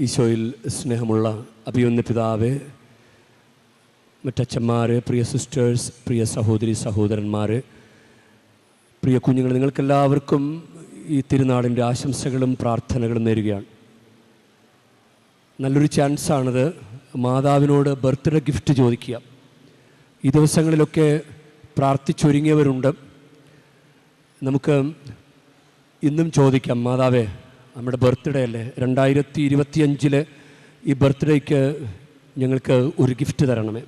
ഈശോയിൽ സ്നേഹമുള്ള അഭിയൊന്ന പിതാവ് മറ്റച്ഛന്മാർ പ്രിയ സിസ്റ്റേഴ്സ് പ്രിയ സഹോദരി സഹോദരന്മാർ പ്രിയ കുഞ്ഞുങ്ങൾ നിങ്ങൾക്കെല്ലാവർക്കും ഈ തിരുനാളിന്റെ ആശംസകളും പ്രാർത്ഥനകളും നേരുകയാണ്. നല്ലൊരു ചാൻസാണിത് മാതാവിനോട് ബർത്ത്ഡേ ഗിഫ്റ്റ് ചോദിക്കുക. ഈ ദിവസങ്ങളിലൊക്കെ പ്രാർത്ഥിച്ചൊരുങ്ങിയവരുണ്ട്. നമുക്ക് ഇന്നും ചോദിക്കാം മാതാവേ നമ്മുടെ ബർത്ത്ഡേ അല്ലേ? രണ്ടായിരത്തി ഇരുപത്തിയഞ്ചിലെ ഈ ബർത്ത്ഡേക്ക് ഞങ്ങൾക്ക് ഒരു ഗിഫ്റ്റ് തരണമേ.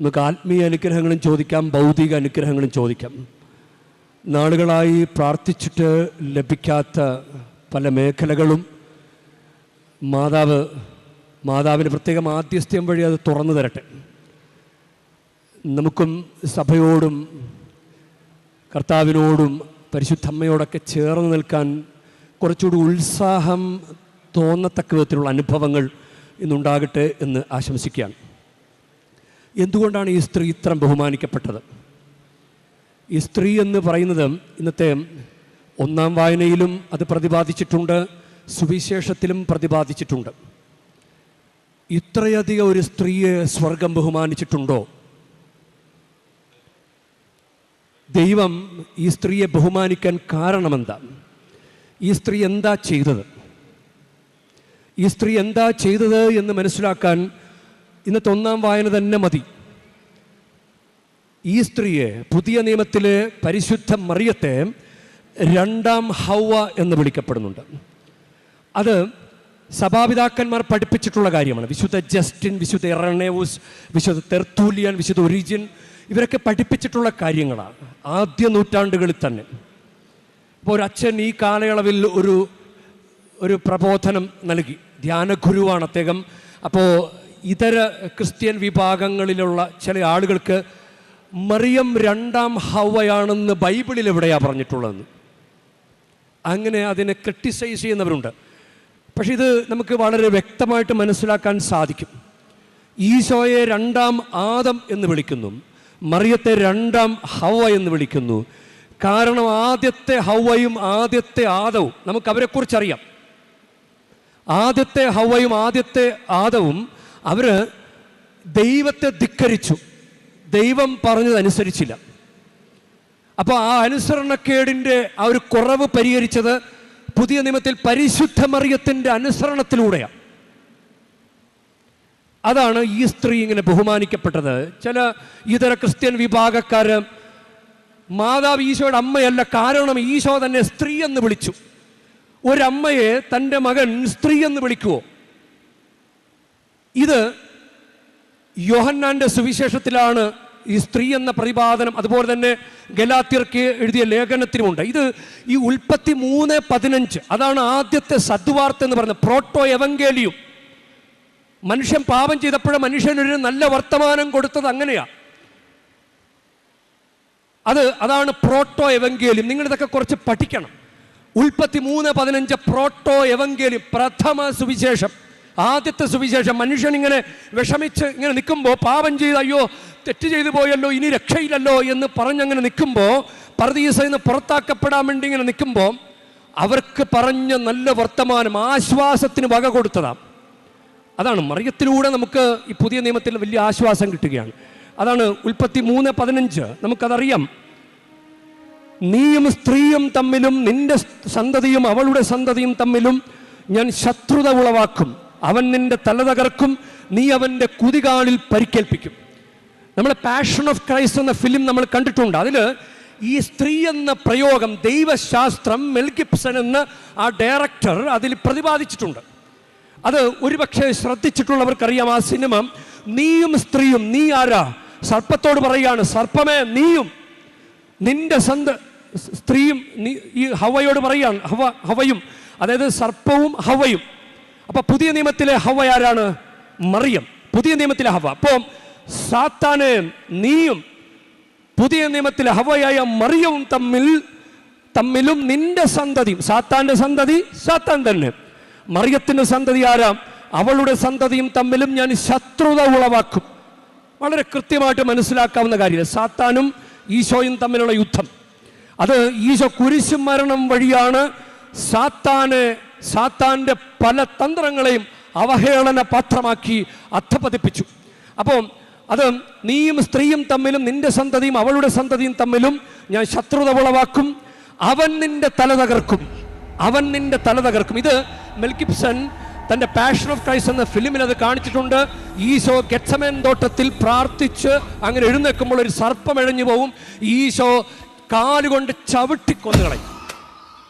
നമുക്ക് ആത്മീയ അനുഗ്രഹങ്ങളും ചോദിക്കാം ഭൗതിക അനുഗ്രഹങ്ങളും ചോദിക്കാം. നാളുകളായി പ്രാർത്ഥിച്ചിട്ട് ലഭിക്കാത്ത പല മേഖലകളും മാതാവ് മാതാവിന് പ്രത്യേക മാധ്യസ്ഥ്യം വഴി അത് തുറന്നു തരട്ടെ. നമുക്കും സഭയോടും കർത്താവിനോടും പരിശുദ്ധമ്മയോടൊക്കെ ചേർന്ന് നിൽക്കാൻ കുറച്ചുകൂടി ഉത്സാഹം തോന്നത്തക്ക വിധത്തിലുള്ള അനുഭവങ്ങൾ ഇന്നുണ്ടാകട്ടെ എന്ന് ആശംസിക്കുകയാണ്. എന്തുകൊണ്ടാണ് ഈ സ്ത്രീ ഇത്ര ബഹുമാനിക്കപ്പെട്ടത്? ഈ സ്ത്രീ എന്ന് പറയുന്നത് ഇന്നത്തെ ഒന്നാം വായനയിലും അത് പ്രതിപാദിച്ചിട്ടുണ്ട് സുവിശേഷത്തിലും പ്രതിപാദിച്ചിട്ടുണ്ട്. ഇത്രയധികം ഒരു സ്ത്രീയെ സ്വർഗം ബഹുമാനിച്ചിട്ടുണ്ടോ? ദൈവം ഈ സ്ത്രീയെ ബഹുമാനിക്കാൻ കാരണമെന്താ? ഈ സ്ത്രീ എന്താ ചെയ്തത്? ഈ സ്ത്രീ എന്താ ചെയ്തത് എന്ന് മനസ്സിലാക്കാൻ ഇന്നത്തെ ഒന്നാം വായന തന്നെ മതി. ഈ സ്ത്രീയെ പുതിയ നിയമത്തിലെ പരിശുദ്ധ മറിയത്തെ രണ്ടാം ഹൗവ എന്ന് വിളിക്കപ്പെടുന്നുണ്ട്. അത് സഭാപിതാക്കന്മാർ പഠിപ്പിച്ചിട്ടുള്ള കാര്യമാണ്. വിശുദ്ധ ജസ്റ്റിൻ വിശുദ്ധ എറണേവൂസ് വിശുദ്ധ തെർത്തൂലിയൻ വിശുദ്ധ ഒറിജിൻ ഇവരൊക്കെ പഠിപ്പിച്ചിട്ടുള്ള കാര്യങ്ങളാണ്. ആദ്യ നൂറ്റാണ്ടുകളിൽ തന്നെ. അപ്പോൾ ഒരു അച്ഛൻ ഈ കാലയളവിൽ ഒരു ഒരു പ്രബോധനം നൽകി. ധ്യാന ഗുരുവാണ് അദ്ദേഹം. അപ്പോൾ ഇതര ക്രിസ്ത്യൻ വിഭാഗങ്ങളിലുള്ള ചില ആളുകൾക്ക് മറിയം രണ്ടാം ഹവയാണെന്ന് ബൈബിളിൽ എവിടെയാണ് പറഞ്ഞിട്ടുള്ളതെന്ന്. അങ്ങനെ അതിനെ ക്രിട്ടിസൈസ് ചെയ്യുന്നവരുണ്ട്. പക്ഷേ ഇത് നമുക്ക് വളരെ വ്യക്തമായിട്ട് മനസ്സിലാക്കാൻ സാധിക്കും. ഈശോയെ രണ്ടാം ആദം എന്ന് വിളിക്കുന്നു. മറിയത്തെ രണ്ടാം ഹവ എന്ന് വിളിക്കുന്നു. കാരണം ആദ്യത്തെ ഹൗവയും ആദ്യത്തെ ആദവും. നമുക്ക് അവരെക്കുറിച്ചറിയാം ആദ്യത്തെ ഹൗവയും ആദ്യത്തെ ആദവും അവർ ദൈവത്തെ ധിക്കരിച്ചു. ദൈവം പറഞ്ഞതനുസരിച്ചില്ല. അപ്പോൾ ആ അനുസരണക്കേടിന്റെ ആ ഒരു കുറവ് പരിഹരിച്ചത് പുതിയ നിയമത്തിൽ പരിശുദ്ധ മറിയത്തിന്റെ അനുസരണത്തിലൂടെയാണ്. അതാണ് ഈ സ്ത്രീ ഇങ്ങനെ ബഹുമാനിക്കപ്പെട്ടത്. ചില ഇതര ക്രിസ്ത്യൻ വിഭാഗക്കാർ മാതാവ് ഈശോയുടെ അമ്മയല്ല കാരണം ഈശോ തന്നെ സ്ത്രീ എന്ന് വിളിച്ചു. ഒരമ്മയെ തന്റെ മകൻ സ്ത്രീ എന്ന് വിളിക്കുവോ? ഇത് യോഹന്നാന്റെ സുവിശേഷത്തിലാണ് ഈ സ്ത്രീ എന്ന പ്രതിപാദനം. അതുപോലെ തന്നെ ഗലാത്യർക്ക് എഴുതിയ ലേഖനത്തിനുമുണ്ട് ഇത് ഈ ഉൽപ്പത്തി മൂന്ന് പതിനഞ്ച്. അതാണ് ആദ്യത്തെ സദ്വാർത്ത എന്ന് പറയുന്നത്. പ്രോട്ടോ എവങ്കേലിയും മനുഷ്യൻ പാപം ചെയ്തപ്പോഴും മനുഷ്യനൊരു നല്ല വർത്തമാനം കൊടുത്തത് അങ്ങനെയാ. അത് അതാണ് പ്രോട്ടോ എവങ്കേലിയം നിങ്ങൾ ഇതൊക്കെ കുറച്ച് പഠിക്കണം. ഉൽപ്പത്തി മൂന്ന് പതിനഞ്ച് പ്രോട്ടോ എവങ്കേലിയം പ്രഥമ സുവിശേഷം. ആദ്യത്തെ സുവിശേഷം. മനുഷ്യൻ ഇങ്ങനെ വിഷമിച്ച് ഇങ്ങനെ നിൽക്കുമ്പോൾ പാപം ചെയ്ത് അയ്യോ തെറ്റ് ചെയ്തു പോയല്ലോ ഇനി രക്ഷയില്ലല്ലോ എന്ന് പറഞ്ഞങ്ങനെ നിൽക്കുമ്പോൾ പർദീസയിൽ നിന്ന് പുറത്താക്കപ്പെടാൻ വേണ്ടി ഇങ്ങനെ നിൽക്കുമ്പോൾ അവർക്ക് പറഞ്ഞ നല്ല വർത്തമാനം ആശ്വാസത്തിന് വക കൊടുത്തതാണ് അതാണ് മറിയത്തിലൂടെ നമുക്ക് ഈ പുതിയ നിയമത്തിൽ വലിയ ആശ്വാസം കിട്ടുകയാണ്. അതാണ് ഉൽപ്പത്തി മൂന്ന് പതിനഞ്ച്. നമുക്കതറിയാം. നീയും സ്ത്രീയും തമ്മിലും നിന്റെ സന്തതിയും അവളുടെ സന്തതിയും തമ്മിലും ഞാൻ ശത്രുത ഉളവാക്കും. അവൻ നിന്റെ തല തകർക്കും നീ അവന്റെ കുതികാലിൽ പരിക്കേൽപ്പിക്കും. നമ്മൾ പാഷൻ ഓഫ് ക്രൈസ്റ്റ് എന്ന ഫിലിം നമ്മൾ കണ്ടിട്ടുണ്ട്. അതിൽ ഈ സ്ത്രീ എന്ന പ്രയോഗം ദൈവശാസ്ത്രം മെൽഗിപ്സൺ എന്ന ആ ഡയറക്ടർ അതിൽ പ്രതിപാദിച്ചിട്ടുണ്ട്. അത് ഒരുപക്ഷെ ശ്രദ്ധിച്ചിട്ടുള്ളവർക്കറിയാം ആ സിനിമ. നീയും സ്ത്രീയും നീ ആരാ? സർപ്പത്തോട് പറയുകയാണ് സർപ്പമേ നീയും നിന്റെ സന്ത സ്ത്രീയും ഈ ഹവയോട് പറയുകയാണ് ഹവ ഹവയും അതായത് സർപ്പവും ഹവയും. അപ്പൊ പുതിയ നിയമത്തിലെ ഹവ ആരാണ്? മറിയം. പുതിയ നിയമത്തിലെ ഹവ. അപ്പോൾ സാത്താനെ നീയും പുതിയ നിയമത്തിലെ ഹവയായ മറിയവും തമ്മിൽ തമ്മിലും നിന്റെ സന്തതി സാത്താന്റെ സന്തതി സാത്താൻ തന്നെ. മറിയത്തിന്റെ സന്തതി ആരാം? അവളുടെ സന്തതിയും തമ്മിലും ഞാൻ ശത്രുത ഉളവാക്കും. വളരെ കൃത്യമായിട്ട് മനസ്സിലാക്കാവുന്ന കാര്യമില്ല. സാത്താനും ഈശോയും തമ്മിലുള്ള യുദ്ധം. അത് ഈശോ കുരിശു മരണം വഴിയാണ് സാത്താന് സാത്താന്റെ പല തന്ത്രങ്ങളെയും അവഹേളന പാത്രമാക്കി അധപതിപ്പിച്ചു. അപ്പോൾ അത് നീയും സ്ത്രീയും തമ്മിലും നിന്റെ സന്തതിയും അവളുടെ സന്തതിയും തമ്മിലും ഞാൻ ശത്രുത ഉളവാക്കും. അവൻ നിന്റെ തല തകർക്കും. അവൻ നിന്റെ തല തകർക്കും. ഇത് മെൽകിപ്സൺ തന്റെ പാഷൻ ഓഫ് ക്രൈസ്റ്റ് എന്ന ഫിലിമിൽ അത് കാണിച്ചിട്ടുണ്ട്. ഈശോ ഗെറ്റ്സമൻ തോട്ടത്തിൽ പ്രാർത്ഥിച്ച് അങ്ങനെ എഴുന്നേൽക്കുമ്പോൾ ഒരു സർപ്പം എഴഞ്ഞു പോവും. ഈശോ കാലുകൊണ്ട് ചവിട്ടിക്കൊന്നുകളയും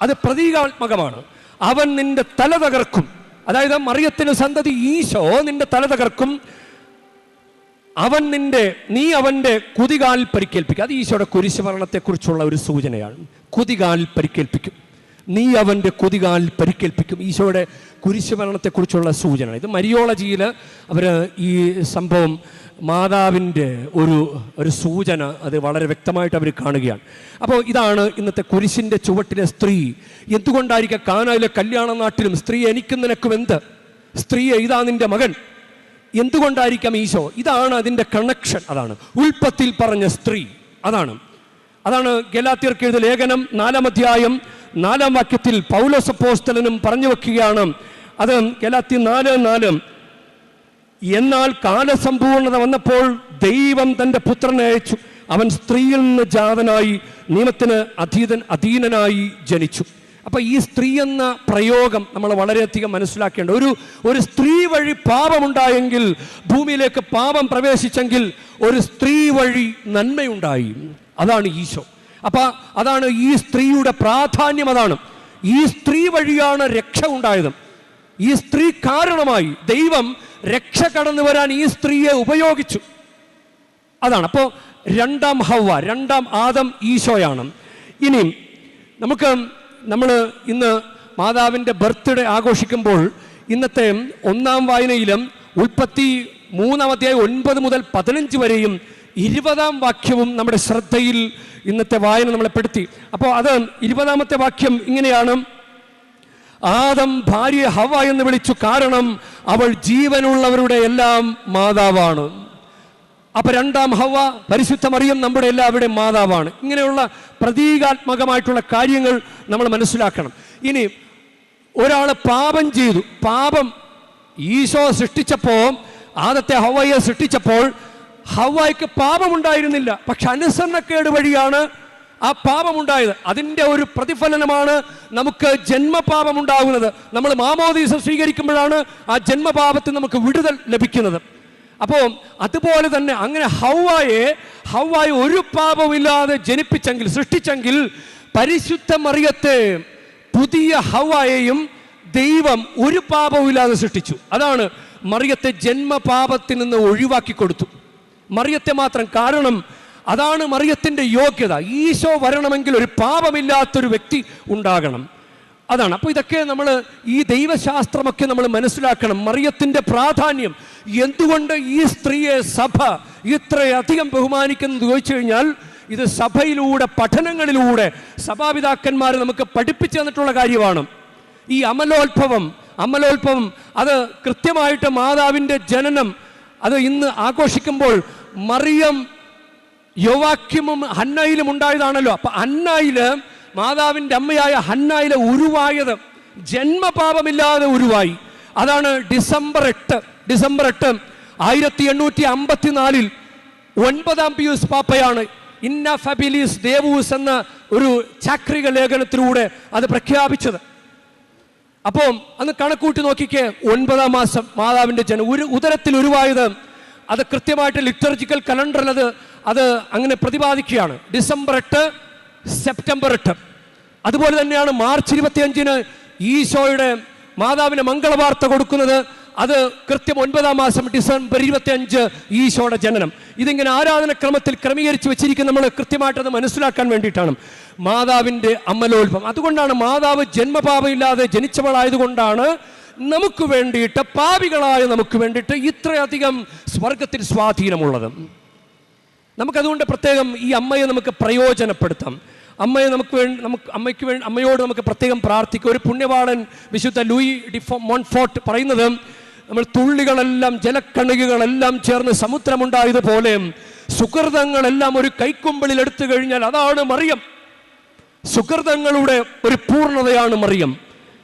അത് പ്രതീകാത്മകമാണ്. അവൻ നിന്റെ തല തകർക്കും. അതായത് മറിയത്തിന് സന്തതി ഈശോ നിന്റെ തല തകർക്കും. അവൻ നിന്റെ നീ അവന്റെ കുതികാൽ പരിക്കേൽപ്പിക്കും. അത് ഈശോയുടെ കുരിശുമരണത്തെക്കുറിച്ചുള്ള ഒരു സൂചനയാണ്. കുതികാൽ പരിക്കേൽപ്പിക്കും. നീ അവന്റെ കൊതികാലിൽ പരിക്കേൽപ്പിക്കും. ഈശോയുടെ കുരിശുമരണത്തെക്കുറിച്ചുള്ള സൂചന. ഇത് മരിയോളജിയിൽ അവർ ഈ സംഭവം മാതാവിന്റെ ഒരു ഒരു സൂചന അത് വളരെ വ്യക്തമായിട്ട് അവർ കാണുകയാണ്. അപ്പോൾ ഇതാണ് ഇന്നത്തെ കുരിശിന്റെ ചുവട്ടിലെ സ്ത്രീ. എന്തുകൊണ്ടായിരിക്കാം കാനായിലെ കല്യാണ നാട്ടിലും സ്ത്രീ എനിക്കും നിനക്കും എന്ത്? സ്ത്രീ ഇതാ നിന്റെ മകൻ? എന്തുകൊണ്ടായിരിക്കാം ഈശോ? ഇതാണ് അതിന്റെ കണക്ഷൻ അതാണ്. ഉൽപ്പത്തിൽ പറഞ്ഞ സ്ത്രീ. അതാണ്. അതാണ് ഗലാത്തിയർക്ക് എഴുതിയ ലേഖനം നാലാം അധ്യായം നാലാം വാക്യത്തിൽ പൗലോസ് അപ്പോസ്തലനും പറഞ്ഞു വെക്കുകയാണ്. അത് ഗലാത്തി നാല് നാല്. എന്നാൽ കാലസമ്പൂർണത വന്നപ്പോൾ ദൈവം തന്റെ പുത്രനെ അയച്ചു. അവൻ സ്ത്രീയിൽ നിന്ന് ജാതനായി നിയമത്തിന് അധീതൻ അധീനനായി ജനിച്ചു. അപ്പോൾ ഈ സ്ത്രീ എന്ന പ്രയോഗം നമ്മൾ വളരെയധികം മനസ്സിലാക്കേണ്ട. ഒരു ഒരു സ്ത്രീ വഴി പാപമുണ്ടായെങ്കിൽ ഭൂമിയിലേക്ക് പാപം പ്രവേശിച്ചെങ്കിൽ ഒരു സ്ത്രീ വഴി നന്മയുണ്ടായി. അതാണ് ഈശോ. അപ്പൊ അതാണ് ഈ സ്ത്രീയുടെ പ്രാധാന്യം അതാണ്. ഈ സ്ത്രീ വഴിയാണ് രക്ഷ ഉണ്ടായത്. ഈ സ്ത്രീ കാരണമായി ദൈവം രക്ഷ കടന്നു വരാൻ ഈ സ്ത്രീയെ ഉപയോഗിച്ചു. അതാണ്. അപ്പോൾ രണ്ടാം ഹവ രണ്ടാം ആദം ഈശോയാണ്. ഇനി നമുക്ക് നമ്മൾ ഇന്ന് മാതാവിന്റെ ബർത്ത്ഡേ ആഘോഷിക്കുമ്പോൾ ഇന്നത്തെ ഒന്നാം വായനയിലും ഉൽപ്പത്തി മൂന്നാമത്തെ ഒൻപത് മുതൽ പതിനഞ്ച് വരെയും ഇരുപതാം വാക്യവും നമ്മുടെ ശ്രദ്ധയിൽ ഇന്നത്തെ വായന നമ്മളെ പെടുത്തി. അപ്പോൾ അത് ഇരുപതാമത്തെ വാക്യം ഇങ്ങനെയാണ്. ആദം ഭാര്യ ഹവ എന്ന് വിളിച്ചു കാരണം അവൾ ജീവനുള്ളവരുടെ എല്ലാം മാതാവാണ്. അപ്പൊ രണ്ടാം ഹവ പരിശുദ്ധ മറിയം നമ്മുടെ എല്ലാവരുടെയും മാതാവാണ്. ഇങ്ങനെയുള്ള പ്രതീകാത്മകമായിട്ടുള്ള കാര്യങ്ങൾ നമ്മൾ മനസ്സിലാക്കണം. ഇനി ഒരാൾ പാപം ചെയ്തു പാപം ഈശോ സൃഷ്ടിച്ചപ്പോൾ ആദത്തെ ഹവയെ സൃഷ്ടിച്ചപ്പോൾ ഹവയ്ക്ക് പാപമുണ്ടായിരുന്നില്ല. പക്ഷെ അനുസരണക്കേട് വഴിയാണ് ആ പാപമുണ്ടായത്. അതിന്റെ ഒരു പ്രതിഫലനമാണ് നമുക്ക് ജന്മപാപം ഉണ്ടാകുന്നത് നമ്മൾ മാമോദീസ സ്വീകരിക്കുമ്പോഴാണ് ആ ജന്മപാപത്തിൽ നമുക്ക് വിടുതൽ ലഭിക്കുന്നത്. അപ്പോൾ അതുപോലെ തന്നെ അങ്ങനെ ഹൗവായെ ഹൗവായി ഒരു പാപമില്ലാതെ ജനിപ്പിച്ചെങ്കിൽ സൃഷ്ടിച്ചെങ്കിൽ പരിശുദ്ധ മറിയത്തെ പുതിയ ഹൗവായെയും ദൈവം ഒരു പാപവുമില്ലാതെ സൃഷ്ടിച്ചു. അതാണ് മറിയത്തെ ജന്മപാപത്തിൽ നിന്ന് ഒഴിവാക്കി കൊടുത്തു. മറിയത്തെ മാത്രം കാരണം അതാണ് മറിയത്തിന്റെ യോഗ്യത. ഈശോ വരണമെങ്കിൽ ഒരു പാപമില്ലാത്തൊരു വ്യക്തി ഉണ്ടാകണം. അതാണ്. അപ്പോൾ ഇതൊക്കെ നമ്മൾ ഈ ദൈവശാസ്ത്രമൊക്കെ നമ്മൾ മനസ്സിലാക്കണം. മറിയത്തിന്റെ പ്രാധാന്യം. എന്തുകൊണ്ട് ഈ സ്ത്രീയെ സഭ ഇത്രയധികം ബഹുമാനിക്കുന്നത് ചോദിച്ചു കഴിഞ്ഞാൽ ഇത് സഭയിലൂടെ പഠനങ്ങളിലൂടെ സഭാപിതാക്കന്മാർ നമുക്ക് പഠിപ്പിച്ചു തന്നിട്ടുള്ള കാര്യമാണ്. ഈ അമലോത്ഭവം അമലോത്ഭവം അത് കൃത്യമായിട്ട് മാതാവിന്റെ ജനനം അത് ഇന്ന് ആഘോഷിക്കുമ്പോൾ മറിയം യോവാക്യമും ഹന്നയിലും ഉണ്ടായതാണല്ലോ. അപ്പൊ ഹന്നയിൽ മാതാവിന്റെ അമ്മയായ ഹന്നായിലെ ഉരുവായത് ജന്മപാപമില്ലാതെ ഉരുവായി. അതാണ് ഡിസംബർ എട്ട്. ഡിസംബർ എട്ട് ആയിരത്തി എണ്ണൂറ്റി അമ്പത്തിനാലിൽ ഒൻപതാം പിയൂസ് പാപ്പയാണ് ഇന്ന ഫബിലീസ് ദേവൂസ് എന്ന ഒരു ചാക്രിക ലേഖനത്തിലൂടെ അത് പ്രഖ്യാപിച്ചത്. അപ്പോൾ അന്ന് കണക്കൂട്ടി നോക്കിക്കേ ഒൻപതാം മാസം മാതാവിന്റെ ജനം ഉദരത്തിൽ ഉരുവായത് അത് കൃത്യമായിട്ട് ലിറ്റർജിക്കൽ കലണ്ടർ അത് അത് അങ്ങനെ പ്രതിപാദിക്കുകയാണ്. ഡിസംബർ എട്ട് സെപ്റ്റംബർ എട്ട്. അതുപോലെ തന്നെയാണ് മാർച്ച് ഇരുപത്തിയഞ്ചിന് ഈശോയുടെ മാതാവിന് മംഗളവാർത്ത കൊടുക്കുന്നത്. അത് കൃത്യം ഒൻപതാം മാസം ഡിസംബർ ഇരുപത്തിയഞ്ച് ഈശോയുടെ ജനനം. ഇതിങ്ങനെ ആരാധനക്രമത്തിൽ ക്രമീകരിച്ച് വെച്ചിരിക്കുന്ന നമ്മൾ കൃത്യമായിട്ട് അത് മനസ്സിലാക്കാൻ വേണ്ടിയിട്ടാണ്. മാതാവിന്റെ അമ്മലോത്ഭവം അതുകൊണ്ടാണ് മാതാവ് ജന്മപാപമില്ലാതെ ജനിച്ചവളായതുകൊണ്ടാണ് നമുക്ക് വേണ്ടിയിട്ട് പാപികളായ നമുക്ക് വേണ്ടിയിട്ട് ഇത്രയധികം സ്വർഗത്തിൽ സ്വാധീനമുള്ളത്. നമുക്കതുകൊണ്ട് പ്രത്യേകം ഈ അമ്മയെ നമുക്ക് പ്രയോജനപ്പെടുത്താം. അമ്മയെ നമുക്ക് വേണ്ടി നമുക്ക് അമ്മയ്ക്ക് വേണ്ടി അമ്മയോട് നമുക്ക് പ്രത്യേകം പ്രാർത്ഥിക്കാം ഒരു പുണ്യവാളൻ വിശുദ്ധ ലൂയി ഡിഫോ മോൺഫോർട്ട് പറയുന്നത് നമ്മൾ തുള്ളികളെല്ലാം ജലക്കണികകളെല്ലാം ചേർന്ന് സമുദ്രമുണ്ടായതുപോലെ സുഹൃതങ്ങളെല്ലാം ഒരു കൈക്കുമ്പിളിൽ എടുത്തു കഴിഞ്ഞാൽ അതാണ് മറിയം. സുഹൃതങ്ങളുടെ ഒരു പൂർണതയാണ് മറിയം.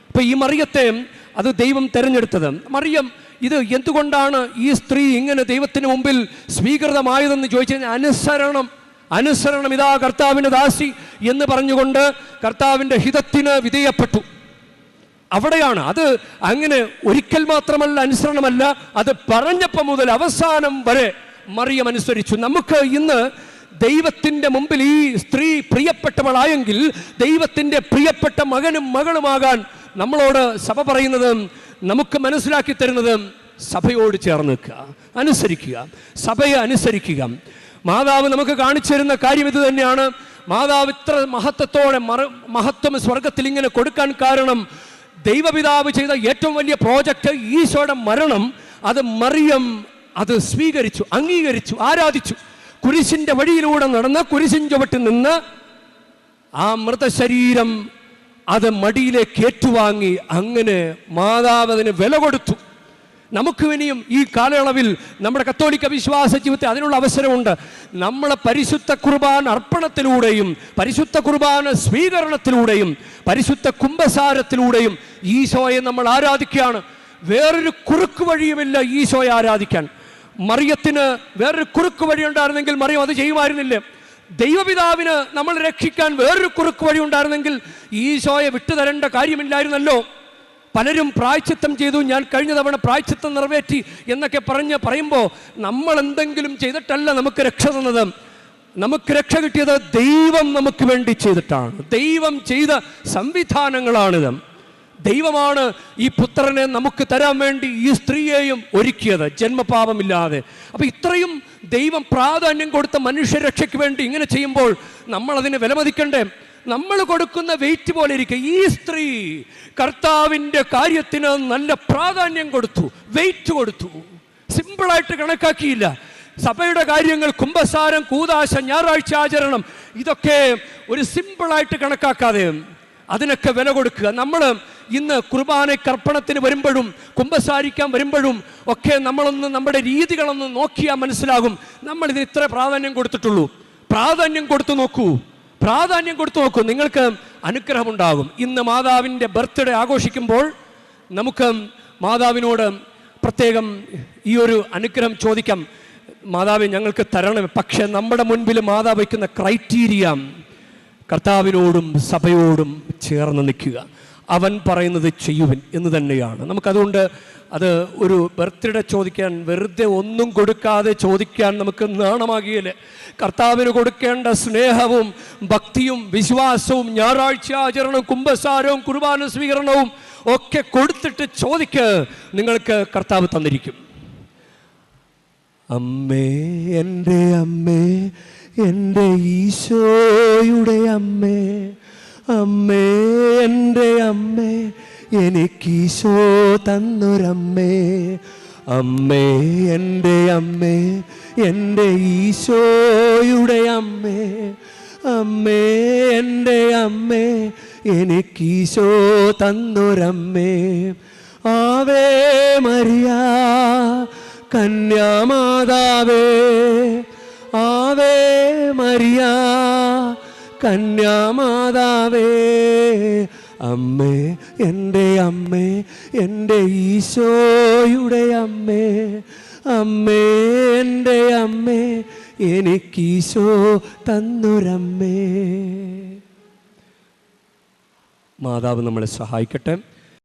അപ്പൊ ഈ മറിയത്തെ അത് ദൈവം തെരഞ്ഞെടുത്തത്. മറിയം ഇത് എന്തുകൊണ്ടാണ് ഈ സ്ത്രീ ഇങ്ങനെ ദൈവത്തിന് മുമ്പിൽ സ്വീകൃതമായതെന്ന് ചോദിച്ചു കഴിഞ്ഞാൽ അനുസരണം. അനുസരണം ഇതാ കർത്താവിന്റെ ദാസി എന്ന് പറഞ്ഞുകൊണ്ട് കർത്താവിന്റെ ഹിതത്തിന് വിധേയപ്പെട്ടു. അവിടെയാണ് അത് അങ്ങനെ ഒരിക്കൽ മാത്രമല്ല അനുസരണമല്ല അത് പറഞ്ഞപ്പോൾ മുതൽ അവസാനം വരെ മറിയം അനുസരിച്ചു. നമുക്ക് ഇന്ന് ദൈവത്തിന്റെ മുമ്പിൽ ഈ സ്ത്രീ പ്രിയപ്പെട്ടവളായെങ്കിൽ ദൈവത്തിന്റെ പ്രിയപ്പെട്ട മകനും മകളുമാകാൻ നമ്മളോട് സഭ പറയുന്നത് നമുക്ക് മനസ്സിലാക്കി തരുന്നത് സഭയോട് ചേർന്ന് നിൽക്കുക അനുസരിക്കുക സഭയെ അനുസരിക്കുക. മാതാവ് നമുക്ക് കാണിച്ചു തരുന്ന കാര്യം ഇത് തന്നെയാണ്. മാതാവ് ഇത്ര മഹത്വത്തോടെ മറ മഹത്വം സ്വർഗത്തിൽ ഇങ്ങനെ കൊടുക്കാൻ കാരണം ദൈവപിതാവ് ചെയ്ത ഏറ്റവും വലിയ പ്രോജക്റ്റ് ഈശോയുടെ മരണം. അത് മറിയം അത് സ്വീകരിച്ചു അംഗീകരിച്ചു ആരാധിച്ചു. കുരിശിന്റെ വഴിയിലൂടെ നടന്ന് കുരിശിൻ ചുവട്ടിൽ നിന്ന് ആ മൃതശരീരം അത് മടിയിലേക്ക് ഏറ്റുവാങ്ങി അങ്ങനെ മാതാവ് അതിന് വില കൊടുത്തു. നമുക്ക് ഇനിയും ഈ കാലയളവിൽ നമ്മുടെ കത്തോലിക്ക വിശ്വാസ ജീവിതത്തിൽ അതിനുള്ള അവസരമുണ്ട്. നമ്മളെ പരിശുദ്ധ കുർബാൻ അർപ്പണത്തിലൂടെയും പരിശുദ്ധ കുർബാന സ്വീകരണത്തിലൂടെയും പരിശുദ്ധ കുംഭസാരത്തിലൂടെയും ഈശോയെ നമ്മൾ ആരാധിക്കുകയാണ്. വേറൊരു കുറുക്ക് വഴിയുമില്ല ഈശോയെ ആരാധിക്കാൻ. മറിയത്തിന് വേറൊരു കുറുക്ക് വഴി ഉണ്ടായിരുന്നെങ്കിൽ മറിയം അത് ചെയ്യുമായിരുന്നില്ലേ? ദൈവപിതാവിന് നമ്മൾ രക്ഷിക്കാൻ വേറൊരു കുറുക്ക് വഴി ഉണ്ടായിരുന്നെങ്കിൽ ഈശോയെ വിട്ടുതരേണ്ട കാര്യമില്ലായിരുന്നല്ലോ. പലരും പ്രായച്ചിത്തം ചെയ്തു ഞാൻ കഴിഞ്ഞ തവണ പ്രായച്ചിത്തം നിറവേറ്റി എന്നൊക്കെ പറഞ്ഞ് പറയുമ്പോൾ നമ്മൾ എന്തെങ്കിലും ചെയ്തിട്ടല്ല നമുക്ക് രക്ഷ തന്നത്. നമുക്ക് രക്ഷ കിട്ടിയത് ദൈവം നമുക്ക് വേണ്ടി ചെയ്തിട്ടാണ്. ദൈവം ചെയ്ത സംവിധാനങ്ങളാണിത്. ദൈവമാണ് ഈ പുത്രനെ നമുക്ക് തരാൻ വേണ്ടി ഈ സ്ത്രീയെയും ഒരുക്കിയത്. ജന്മപാപമില്ലാതെ. അപ്പൊ ഇത്രയും ദൈവം പ്രാധാന്യം കൊടുത്ത മനുഷ്യരക്ഷയ്ക്ക് വേണ്ടി ഇങ്ങനെ ചെയ്യുമ്പോൾ നമ്മൾ അതിനെ വിലമതിക്കണ്ടേ? നമ്മൾ കൊടുക്കുന്ന വെയിറ്റ് പോലെ ഇരിക്കുക ഈ സ്ത്രീ കർത്താവിന്റെ കാര്യത്തിന് നല്ല പ്രാധാന്യം കൊടുത്തു വെയിറ്റ് കൊടുത്തു. സിമ്പിളായിട്ട് കണക്കാക്കിയില്ല. സഭയുടെ കാര്യങ്ങൾ കുംഭസാരം കൂതാശ ഞായറാഴ്ച ആചരണം ഇതൊക്കെ ഒരു സിമ്പിളായിട്ട് കണക്കാക്കാതെ അതിനൊക്കെ വില കൊടുക്കുക. നമ്മൾ ഇന്ന് കുർബാന കർപ്പണത്തിന് വരുമ്പോഴും കുമ്പസാരിക്കാൻ വരുമ്പോഴും ഒക്കെ നമ്മളൊന്ന് നമ്മുടെ രീതികളൊന്ന് നോക്കിയാൽ മനസ്സിലാകും. നമ്മൾ ഇതിന് ഇത്ര പ്രാധാന്യം കൊടുത്തിട്ടുള്ളൂ. പ്രാധാന്യം കൊടുത്തു നോക്കൂ. പ്രാധാന്യം കൊടുത്തു നോക്കൂ. നിങ്ങൾക്ക് അനുഗ്രഹമുണ്ടാകും. ഇന്ന് മാതാവിന്റെ ബർത്ത്ഡേ ആഘോഷിക്കുമ്പോൾ നമുക്ക് മാതാവിനോട് പ്രത്യേകം ഈ ഒരു അനുഗ്രഹം ചോദിക്കാം. മാതാവ് ഞങ്ങൾക്ക് തരണം പക്ഷേ നമ്മുടെ മുൻപിൽ മാതാവ് വയ്ക്കുന്ന ക്രൈറ്റീരിയ കർത്താവിനോടും സഭയോടും ചേർന്ന് നിൽക്കുക. അവൻ പറയുന്നത് ചെയ്യുവൻ എന്ന് തന്നെയാണ്. നമുക്കതുകൊണ്ട് അത് ഒരു ബർത്ത്ഡേ ചോദിക്കാൻ വെറുതെ ഒന്നും കൊടുക്കാതെ ചോദിക്കാൻ നമുക്ക് നാണമാകിയല്ലേ? കർത്താവിന് കൊടുക്കേണ്ട സ്നേഹവും ഭക്തിയും വിശ്വാസവും ഞായറാഴ്ച ആചരണവും കുംഭസാരവും കുർബാന സ്വീകരണവും ഒക്കെ കൊടുത്തിട്ട് ചോദിക്ക് നിങ്ങൾക്ക് കർത്താവ് തന്നിരിക്കും. അമ്മേ എന്റെ അമ്മേ എന്റെ ഈശോയുടെ അമ്മേ അമ്മേ എന്റെ അമ്മേ എനിക്കീശോ തന്നൊരമ്മേ. അമ്മേ എന്റെ അമ്മേ എന്റെ ഈശോയുടെ അമ്മേ. അമ്മേ എന്റെ അമ്മേ എനിക്കീശോ തന്നൊരമ്മേ. ആവേ മരിയ കന്യാമാതാവേ. ആവേ മരിയ കന്യാമാതാവേ അമ്മേ എന്റെ അമ്മേ എന്റെ ഈശോയുടെ അമ്മേ അമ്മേ എന്റെ അമ്മേ എനിക്കീശോ തന്നൊരമ്മേ. മാതാവ് നമ്മളെ സഹായിക്കട്ടെ.